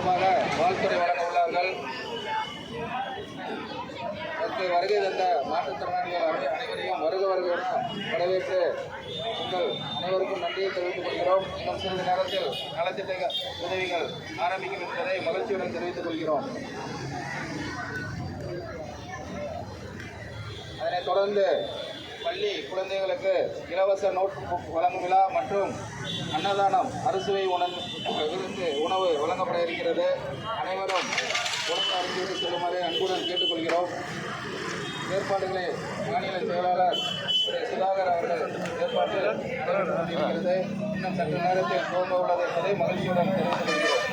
சார்பாக வாழ்த்துறை வழங்க உள்ளார்கள். வருகை தந்த மாற்றுத்திறனாளிகள் அனைவரையும் வருக வருக என வரவேற்று உங்கள் அனைவருக்கும் நன்றியை தெரிவித்துக் கொள்கிறோம். இன்னும் சிறிது நேரத்தில் நலத்திட்ட உதவிகள் ஆரம்பிக்கும் என்பதை மகிழ்ச்சியுடன் தெரிவித்துக் கொள்கிறோம். அதனைத் தொடர்ந்து பள்ளி குழந்தைகளுக்கு இலவச நோட் புக் வழங்கும் விழா மற்றும் அன்னதானம் அறுசுவை உணவு உணவு வழங்கப்பட இருக்கிறது அனைவரும் உணவு அறிந்து செல்லுமாறு அன்புடன் கேட்டுக்கொள்கிறோம். ஏற்பாடுகளை மாநில செயலாளர் திரு சுதாகர் அவர்கள் ஏற்பாட்டில் நடைபெற்று இன்னும் சற்று நேரத்தில் துவங்க உள்ளது என்பதை மகிழ்ச்சியுடன் தெரிவித்துக் கொள்கிறோம்.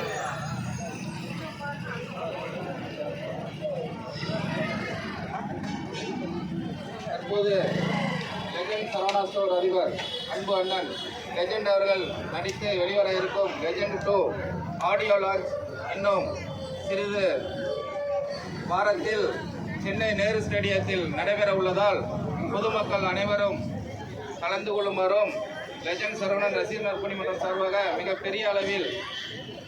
தற்போது லெஜண்ட் சரவணா ஸ்டோர் அதிபர் அன்பு அண்ணன். லெஜண்ட் அவர்கள் நடித்து வெளிவர இருக்கும் லெஜண்ட் டூ ஆடியோ லான்ச் இன்னும் சிறிது வாரத்தில் சென்னை நேரு ஸ்டேடியத்தில் நடைபெற உள்ளதால் பொதுமக்கள் அனைவரும் கலந்து கொள்ளுமாறும் லெஜண்ட் சரவணன் ரசிகர் நற்பணி மன்றம் சார்பாக மிகப்பெரிய அளவில்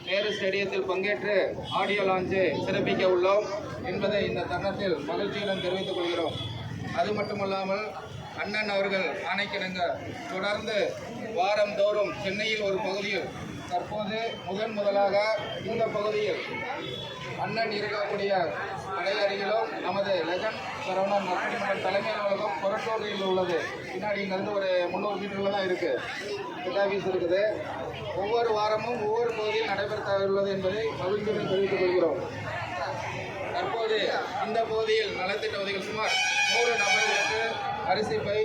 நேரு ஸ்டேடியத்தில் பங்கேற்று ஆடியோ லான்ச்சை சிறப்பிக்க உள்ளோம் என்பதை இந்த தருணத்தில் மகிழ்ச்சியுடன் தெரிவித்துக் கொள்கிறோம். அது மட்டுமல்லாமல் அண்ணன் அவர்கள் ஆணைக்கிணங்க தொடர்ந்து வாரந்தோறும் சென்னையில் ஒரு பகுதியில் தற்போது முதன் முதலாக இந்த பகுதியில் அண்ணன் இருக்கக்கூடிய கடை அருகிலும் நமது லெகன் சரவணன் நற்பணிமன்றம் தலைமை அலுவலகம் கொரட்டூரில் உள்ளது. பின்னாடி இங்கிருந்து ஒரு முந்நூறு மீட்டரில் தான் இருக்குது ஹெட் ஆஃபீஸ் இருக்குது. ஒவ்வொரு வாரமும் ஒவ்வொரு பகுதியில் நடைபெற உள்ளது என்பதை மகிழ்ச்சியுடன் தெரிவித்துக் கொள்கிறோம். தற்போது இந்த பகுதியில் நலத்திட்ட உதவிகள் சுமார் நூறு நபர்களுக்கு அரிசி பை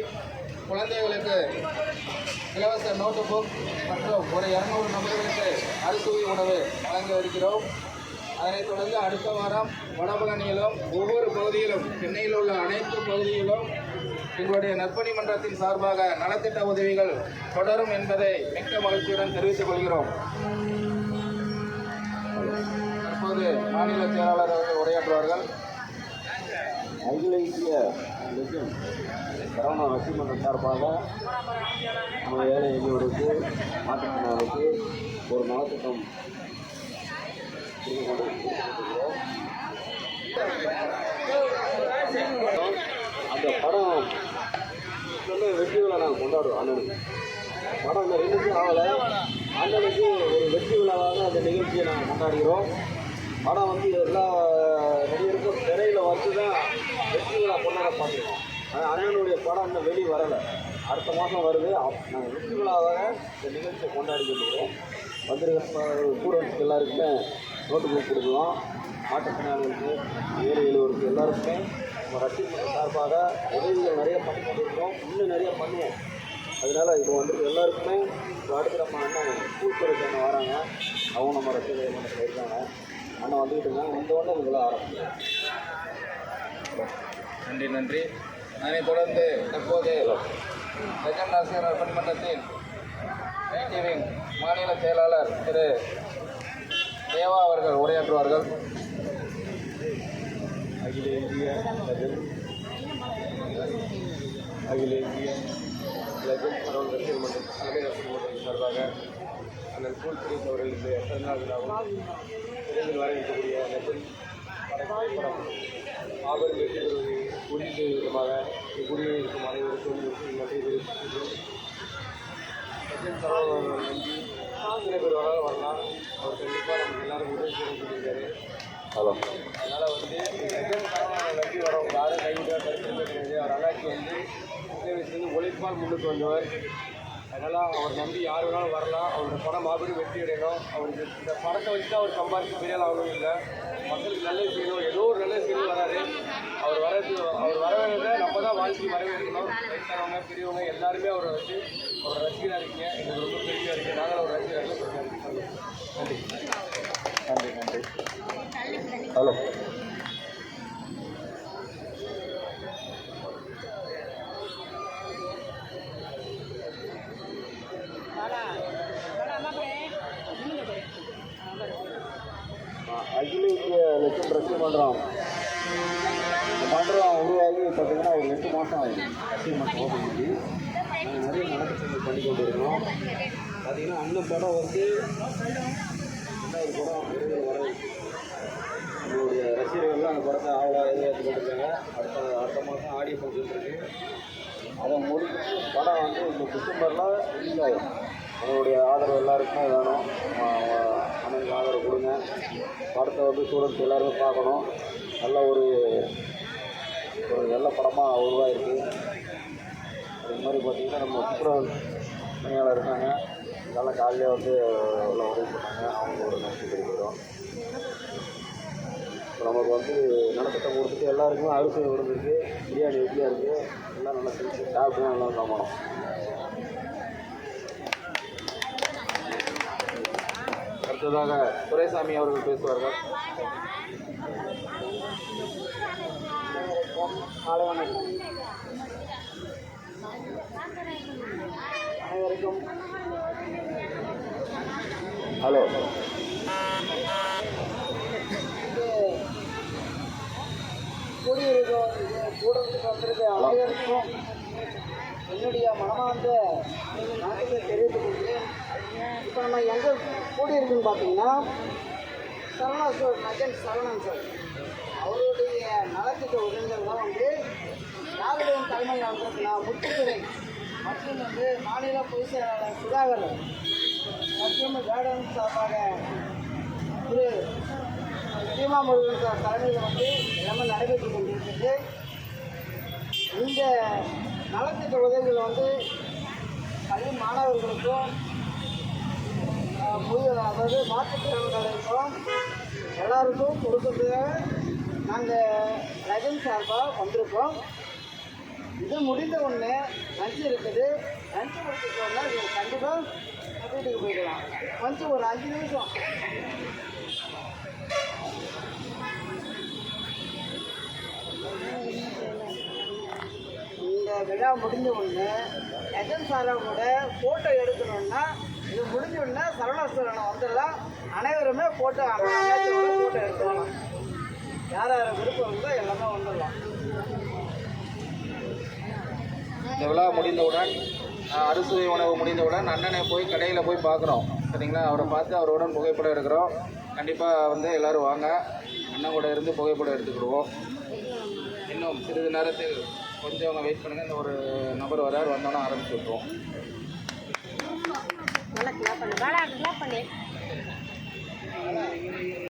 குழந்தைகளுக்கு இலவச நோட்டு புக் மற்றும் ஒரு இரநூறு நபர்களுக்கு அறுசுவை உணவு வழங்க இருக்கிறோம் அதனைத் தொடர்ந்து அடுத்த வாரம் வடபழனியிலும் ஒவ்வொரு பகுதியிலும் சென்னையில் உள்ள அனைத்து பகுதியிலும் எங்களுடைய நற்பணி மன்றத்தின் சார்பாக நலத்திட்ட உதவிகள் தொடரும் என்பதை மிக்க மகிழ்ச்சியுடன் தெரிவித்துக் கொள்கிறோம். தற்போது மாநில செயலாளர் அவர்கள் உரையாற்றுவார்கள். அகில இந்திய லெஜண்ட் கரோனா நரசிம்மன்றம் சார்பாக நம்ம ஏழை எளியோருக்கு மாற்றுத்திறனாளிக்கு ஒரு நலத்திட்டம் அந்த படம் நல்ல விழா நாங்கள் கொண்டாடுவோம் அண்ணனுக்கு. படம் இந்த ரிலீஸ் ஆகலை. அண்ணனுக்கு ஒரு வெற்றி விழாவாக அந்த நிகழ்ச்சியை நாங்கள் கொண்டாடுகிறோம். படம் வந்து எல்லா நடிகருக்கும் திரையில் வந்து தான் வெற்றி பொண்ணாக கொண்டாட பார்த்துருக்கோம் ஆனால் அண்ணனுடைய படம் இன்னும் வெளியே வரலை. அடுத்த மாதம் வருது. நாங்கள் வெற்றி விழாவாக இந்த நிகழ்ச்சியை கொண்டாடி கொண்டிருக்கிறோம். வந்திருக்க ஸ்டூடெண்ட்ஸ்க்கு எல்லாருக்குமே நோட்டு புக் கொடுக்கலாம் மாற்றுத்திறனாளிகளுக்கு ஏழு எழுவருக்கு எல்லாருக்குமே நம்ம ரசிகர்கள் சார்பாக உதவிகள் நிறைய பண்ணி கொண்டிருக்கிறோம். இன்னும் நிறைய பண்ணுவோம். அதனால் இப்போ வந்துட்டு எல்லாருக்குமே இப்போ அடுத்து நம்ம அண்ணன் ஸ்கூல் வராங்க. அவங்க நம்ம ரசிகர்கள் மன்றத்தில் இருக்காங்க அண்ணன் வந்துக்கிட்டு இருக்காங்க. இந்த ஒன்று உங்களை ஆரம்பிச்சு நன்றி நன்றி. அதனைத் தொடர்ந்து தற்போது லெஜண்ட் ஆசிரியர் பணிமன்றத்தின் டிவியின் மாநில செயலாளர் திரு தேவா அவர்கள் உரையாற்றுவார்கள். அகில இந்திய அகில இந்திய லெஜண்ட் பரவல் ரசிகர் மன்றம் தலைமை ரசிகர் மன்றத்தின் சார்பாக அண்ணன் கூல் பிரீத் அவர்களுக்கு பிறந்தநாள் விழாவும் விரைவில் வரவேற்கக்கூடிய இருக்கக்கூடிய படம் வெற்றி பெறுவது செய்யும் விதமாக இக்குடியில் இருக்கும் அனைவருக்கும் நன்றி சில பேர் வராலும் வரலாம் அவர் கண்டிப்பாக நமக்கு எல்லாரும் உதவி செய்ய சொல்லியிருக்காரு. அதனால் வந்து நம்பி வரவங்க யாரும் கைவிட கருத்து கிடையாது. அவர் அண்ணாச்சி வந்து உதவி செய்து உழைப்பால் முன்னுக்கு வந்தவர். அதனால் அவர் நம்பி யார் வேணாலும் வரலாம். அவரோட படம் மாபெரும் வெற்றி அடையணும். அவருக்கு இந்த படத்தை வச்சு தான் அவர் சம்பாதிச்சு பெரிய ஆள் ஆகணும் இல்லை. மக்களுக்கு நல்லது செய்யணும். ஏதோ ஒரு நல்லது செய்யணும் வராரு. அவர் வரது அவர் வரவேறத நம்ம தான் வாழ்க்கை வரவேற்கணும். வயசானவங்க பெரியவங்க எல்லாருமே அவரை வச்சு ஒரு ரசிகராக இருக்கீங்க. எங்களுக்கு ரொம்ப பெருமையாக இருக்குது நாங்கள் அவர் ரசிகராக நன்றி. நன்றி நன்றி. ஹலோ. அகில இந்திய லட்சம் ரசிக மன்றம் உருவாகி பார்த்தீங்கன்னா ஒரு ரெண்டு மாதம் ஆயிடுச்சு. ரசிக மன்றம் நிறைய நலத்திட்டங்கள் பண்ணி கொண்டு இருக்கோம் பார்த்தீங்கன்னா அண்ணன் படம் வந்து ரெண்டாவது படம் விரைவில் வர அந்த படத்தை ஆவலாக எதிர்பார்த்துக்கிட்டு அடுத்த அடுத்த மாதம் ஆடியோ ஃபங்க்ஷன் இருக்குது அதை முடிச்சு படம் வந்து இந்த டிசம்பரில் ரிலீஸ் ஆகும் உங்களுடைய ஆதரவு எல்லாருக்குமே வேணும். அண்ணனுக்கு ஆதரவு கொடுங்க. படத்தை வந்து ஸ்டூடெண்ட்ஸ் எல்லாருமே பார்க்கணும். நல்ல ஒரு நல்ல படமாக உருவாயிருக்கு அது மாதிரி பார்த்தீங்கன்னா நம்ம துப்புரவு பணியாளர் இருக்காங்க. நல்லா காலையிலே வந்து உள்ள உதவி பண்ணாங்க. அவங்க ஒரு நன்றி தெரிவிக்கிறோம். இப்போ நமக்கு வந்து நலத்திட்டம் கொடுத்துட்டு எல்லாருக்குமே அரிசி விழுந்துருக்கு பிரியாணி வெட்டியாக இருக்குது எல்லாம் நல்லா செஞ்சு சாப்பிட்டு நல்லா சாப்பிடணும். அடுத்ததாக துரைசாமி அவர்கள் பேசுவார்கள். காலை வணக்கம். அனைவருக்கும். ஹலோ. கூடியிருக்கும். கூடத்துக்கு வந்திருக்க அனைவருக்கும் என்னுடைய மனமார்ந்த வணக்கத்தை தெரிவித்துக் கொள்கிறேன். இப்போ நம்ம எங்கே கூடியிருக்குன்னு பார்த்தீங்கன்னா சரவணா சார் மகன் சரவணன் சார். அவருடைய நலத்திட்ட உதவிகள்லாம் வந்து யாருடைய தலைமையில் வந்திருக்குன்னா முத்துத்துறை மற்றும் வந்து மாநில பொதுச் செயலாளர் சுதாகர் மற்றும் வேடன் சார்பாக திரு சீமா முருகன் சார் தலைமையில் வந்து எல்லாமே நடைபெற்று கொண்டிருக்கிறது. இந்த நலத்திட்ட உதவிகள் வந்து பள்ளி மாணவர்களுக்கும் ஆஹ், அதாவது மாற்றுத்திறனாளிகளுக்கும் எல்லாருக்கும் கொடுக்கறதுக்காக நாங்கள் ரஜன் சார்பாக வந்திருக்கோம். இது முடிந்த உடனே லஞ்சு இருக்குது. லஞ்சு முடிச்சுட்டோம்னா நீங்கள் கண்டிப்பாக வீட்டுக்கு போயிடலாம். கொஞ்சம் ஒரு அஞ்சு நிமிஷம். இந்த விழா முடிஞ்ச உடனே எஜன் சாரோட ஃபோட்டோ எடுக்கணும்னா இது முடிஞ்ச உடனே சரவணாசுவரனை வந்துடலாம். அனைவருமே ஃபோட்டோ ஃபோட்டோ எடுத்துக்கலாம் யார் யார் விருப்பம் இருக்கோ எல்லாமே வந்துடலாம். இந்த விழா முடிந்தவுடன் அறுசுவை உணவு முடிந்தவுடன் அண்ணனை போய் கடையில் போய் பார்க்குறோம் சரிங்களா? அவரை பார்த்து அவருடன் புகைப்படம் எடுக்கிறோம். கண்டிப்பாக வந்து எல்லோரும் வாங்க. அண்ணன் கூட இருந்து புகைப்படம் எடுத்துக்கிடுவோம். இன்னும் சிறிது நேரத்தில் கொஞ்சம் வெயிட் பண்ணுங்கள் இந்த ஒரு நபர் வரார் வந்தோன்னே ஆரம்பிச்சு விட்ருவோம் நல்லா கிளாப் பண்ணு. கிளாப் பண்ணு?